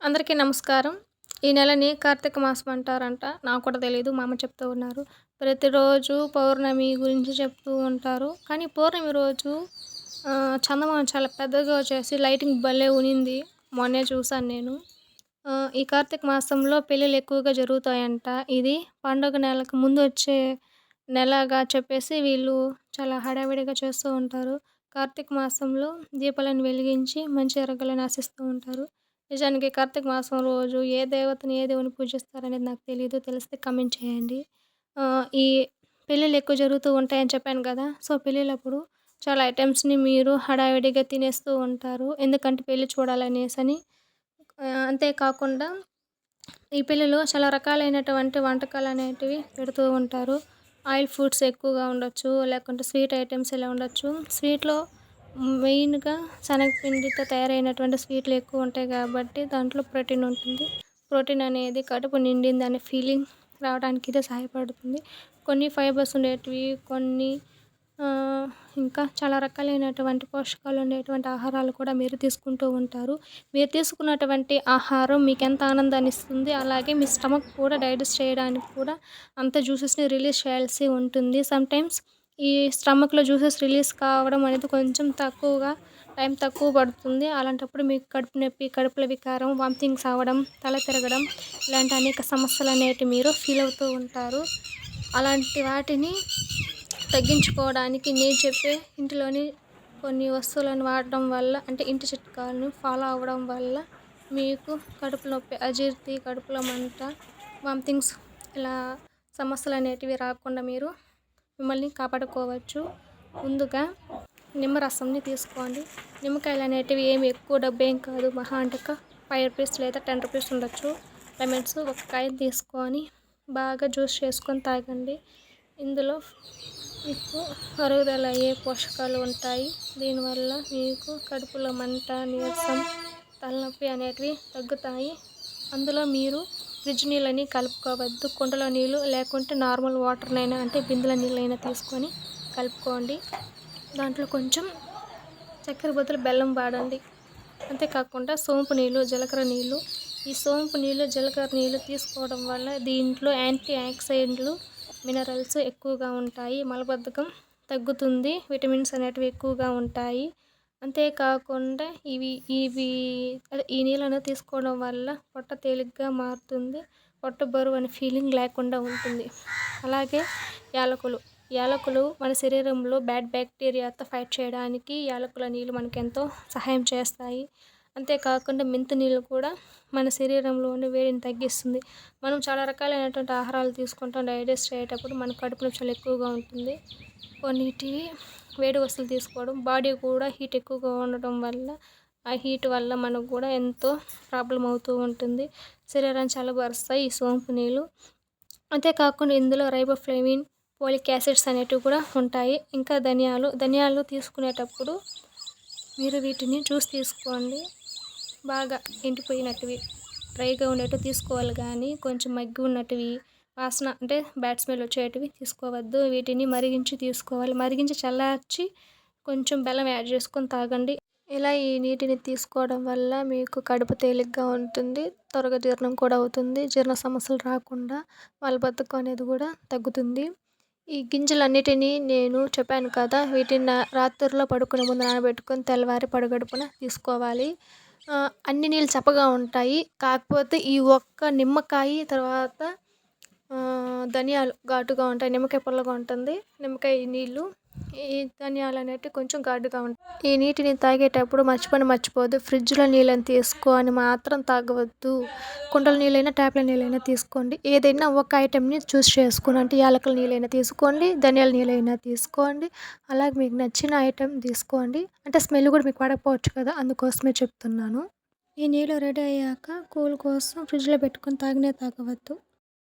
అందరికీ నమస్కారం. ఈ నెలని కార్తీక మాసం అంటారంట. నాకు కూడా తెలియదు మా అమ్మ చెప్తూ ఉన్నారు. ప్రతిరోజు పౌర్ణమి గురించి చెప్తూ ఉంటారు. కానీ పౌర్ణమి రోజు చందమామ చాలా పెద్దగా వచ్చేసి లైటింగ్ భలే ఉనింది. మొన్నే చూశాను నేను. ఈ కార్తీక మాసంలో పెళ్ళిళ్ళు ఎక్కువగా జరుగుతాయంట. ఇది పండుగ నెలకు ముందు వచ్చే నెలగా చెప్పేసి వీళ్ళు చాలా హడావిడిగా చేస్తూ ఉంటారు. కార్తీక మాసంలో దీపాలను వెలిగించి మంచి ఎరగలను ఆశిస్తూ ఉంటారు. నిజానికి కార్తీక మాసం రోజు ఏ దేవతని ఏ దేవుని పూజిస్తారనేది నాకు తెలియదు తెలిస్తే కమెంట్ చేయండి. ఈ పెళ్ళిళ్ళు ఎక్కువ జరుగుతూ ఉంటాయని చెప్పాను కదా. సో పెళ్ళిళ్ళప్పుడు చాలా ఐటమ్స్ని మీరు హడావిడిగా తినేస్తూ ఉంటారు. ఎందుకంటే పెళ్ళి చూడాలనేసి అని అంతేకాకుండా ఈ పెళ్ళిలో చాలా రకాలైనటువంటి వంటకాలు అనేటివి పెడుతూ ఉంటారు. ఆయిల్ ఫుడ్స్ ఎక్కువగా ఉండొచ్చు లేకుంటే స్వీట్ ఐటమ్స్ ఇలా ఉండొచ్చు. స్వీట్లో మెయిన్గా శనగపిండితో తయారైనటువంటి స్వీట్లు ఎక్కువ ఉంటాయి కాబట్టి దాంట్లో ప్రోటీన్ ఉంటుంది. ప్రోటీన్ అనేది కడుపు నిండింది అనే ఫీలింగ్ రావడానికి ఇది సహాయపడుతుంది. కొన్ని ఫైబర్స్ ఉండేటివి కొన్ని ఇంకా చాలా రకాలైనటువంటి పోషకాలు ఉండేటువంటి ఆహారాలు కూడా మీరు తీసుకుంటూ ఉంటారు. మీరు తీసుకున్నటువంటి ఆహారం మీకు ఎంత ఆనందాన్ని ఇస్తుంది అలాగే మీ స్టమక్ కూడా డైజెస్ట్ చేయడానికి కూడా అంత జ్యూసెస్ని రిలీజ్ చేయాల్సి ఉంటుంది. సమ్టైమ్స్ ఈ స్టమక్లో జ్యూసెస్ రిలీజ్ కావడం అనేది కొంచెం తక్కువగా టైం తక్కువ పడుతుంది. అలాంటప్పుడు మీకు కడుపు నొప్పి కడుపుల వికారం వామిటింగ్స్ అవ్వడం తల తిరగడం ఇలాంటి అనేక సమస్యలు అనేవి మీరు ఫీల్ అవుతూ ఉంటారు. అలాంటి వాటిని తగ్గించుకోవడానికి నేను చెప్పే ఇంటిలోని కొన్ని వస్తువులను వాడడం వల్ల అంటే ఇంటి చిట్కాలను ఫాలో అవ్వడం వల్ల మీకు కడుపు నొప్పి అజీర్తి కడుపులో మంట వామిటింగ్స్ ఇలా సమస్యలు అనేటివి రాకుండా మీరు మిమ్మల్ని కాపాడుకోవచ్చు. ముందుగా నిమ్మరసంని తీసుకోండి. నిమ్మకాయలు అనేటివి ఏమి ఎక్కువ డబ్బు ఏం కాదు. మహా అంటక ఫైవ్ రూపీస్ లేదా టెన్ రూపీస్ ఉండొచ్చు. లెమన్స్ ఒక కాయ తీసుకొని బాగా జ్యూస్ చేసుకొని తాగండి. ఇందులో మీకు అరుగుదల అయ్యే పోషకాలు ఉంటాయి. దీనివల్ల మీకు కడుపులో మంట నీరసం తలనొప్పి అనేటివి తగ్గుతాయి. అందులో మీరు ఫ్రిడ్జ్ నీళ్ళని కలుపుకోవద్దు. కుండలో నీళ్ళు లేకుంటే నార్మల్ వాటర్నైనా అంటే బిందెల నీళ్ళైనా తీసుకొని కలుపుకోండి. దాంట్లో కొంచెం చక్కెర బదులు బెల్లం వాడండి. అంతేకాకుండా సోంపు నీళ్ళు జీలకర్ర నీళ్ళు. ఈ సోంపు నీళ్ళు జీలకర్ర నీళ్ళు తీసుకోవడం వల్ల దీంట్లో యాంటీ ఆక్సిడెంట్లు మినరల్స్ ఎక్కువగా ఉంటాయి. మలబద్ధకం తగ్గుతుంది. విటమిన్స్ అనేటివి ఎక్కువగా ఉంటాయి. అంతేకాకుండా ఇవి ఇవి అదే ఈ నీళ్ళను తీసుకోవడం వల్ల పొట్ట తేలిగ్గా మారుతుంది. పొట్ట బరువు అనే ఫీలింగ్ లేకుండా ఉంటుంది. అలాగే యాలకులు. యాలకులు మన శరీరంలో బ్యాడ్ బ్యాక్టీరియాతో ఫైట్ చేయడానికి యాలకుల నీళ్ళు మనకు ఎంతో సహాయం చేస్తాయి. అంతేకాకుండా మెంతి నీళ్ళు కూడా మన శరీరంలో ఉండే వేడిని తగ్గిస్తుంది. మనం చాలా రకాలైనటువంటి ఆహారాలు తీసుకుంటాం. డైజెస్ట్ అయ్యేటప్పుడు మన కడుపు నొప్పి ఎక్కువగా ఉంటుంది. కొన్నిటివి వేడి వస్తువులు తీసుకోవడం బాడీ కూడా హీట్ ఎక్కువగా ఉండటం వల్ల ఆ హీట్ వల్ల మనకు కూడా ఎంతో ప్రాబ్లం అవుతూ ఉంటుంది. శరీరాన్ని చల్లబరుస్తాయి ఈ సోంపు నీళ్ళు. అంతేకాకుండా ఇందులో రైబోఫ్లేవిన్ పోలిక్ యాసిడ్స్ అనేటివి కూడా ఉంటాయి. ఇంకా ధనియాలు ధనియాలు తీసుకునేటప్పుడు మీరు వీటిని చూసి తీసుకోండి. బాగా ఎండిపోయినట్టువి డ్రైగా ఉన్నట్టు తీసుకోవాలి కానీ కొంచెం మగ్గి ఉన్నట్టువి వాసన అంటే బ్యాడ్ స్మెల్ వచ్చేటివి తీసుకోవద్దు. వీటిని మరిగించి తీసుకోవాలి. మరిగించి చల్లార్చి కొంచెం బెల్లం యాడ్ చేసుకొని తాగండి. ఇలా ఈ నీటిని తీసుకోవడం వల్ల మీకు కడుపు తేలిగ్గా ఉంటుంది. త్వరగా జీర్ణం కూడా అవుతుంది. జీర్ణ సమస్యలు రాకుండా మలబద్ధకం అనేది కూడా తగ్గుతుంది. ఈ గింజలన్నిటినీ నేను చెప్పాను కదా వీటిని రాత్రిలో పడుకునే ముందు నానబెట్టుకొని తెల్లవారి పడగడుపున తీసుకోవాలి. అన్ని నీళ్ళు చప్పగా ఉంటాయి. కాకపోతే ఈ ఒక్క నిమ్మకాయ తర్వాత ధనియాలు ఘాటుగా ఉంటాయి. నిమ్మకాయ పుల్లగా ఉంటుంది. నిమ్మకాయ నీళ్ళు ఈ ధనియాలు అనేటివి కొంచెం ఘాటుగా ఉంటాయి. ఈ నీటిని తాగేటప్పుడు మర్చిపోని మర్చిపోవద్దు. ఫ్రిడ్జ్లో నీళ్ళని తీసుకొని మాత్రం తాగవద్దు. కుండల నీళ్ళైనా ట్యాప్ల నీళ్ళైనా తీసుకోండి. ఏదైనా ఒక ఐటెంని చూస్ చేసుకుని అంటే యాలకుల నీళ్ళైనా తీసుకోండి ధనియాల నీళ్ళైనా తీసుకోండి. అలాగే మీకు నచ్చిన ఐటెం తీసుకోండి. అంటే స్మెల్ కూడా మీకు పడకపోవచ్చు కదా అందుకోసమే చెప్తున్నాను. ఈ నీళ్ళు రెడీ అయ్యాక కూల్ కోసం ఫ్రిడ్జ్లో పెట్టుకొని తాగినే తాగవద్దు.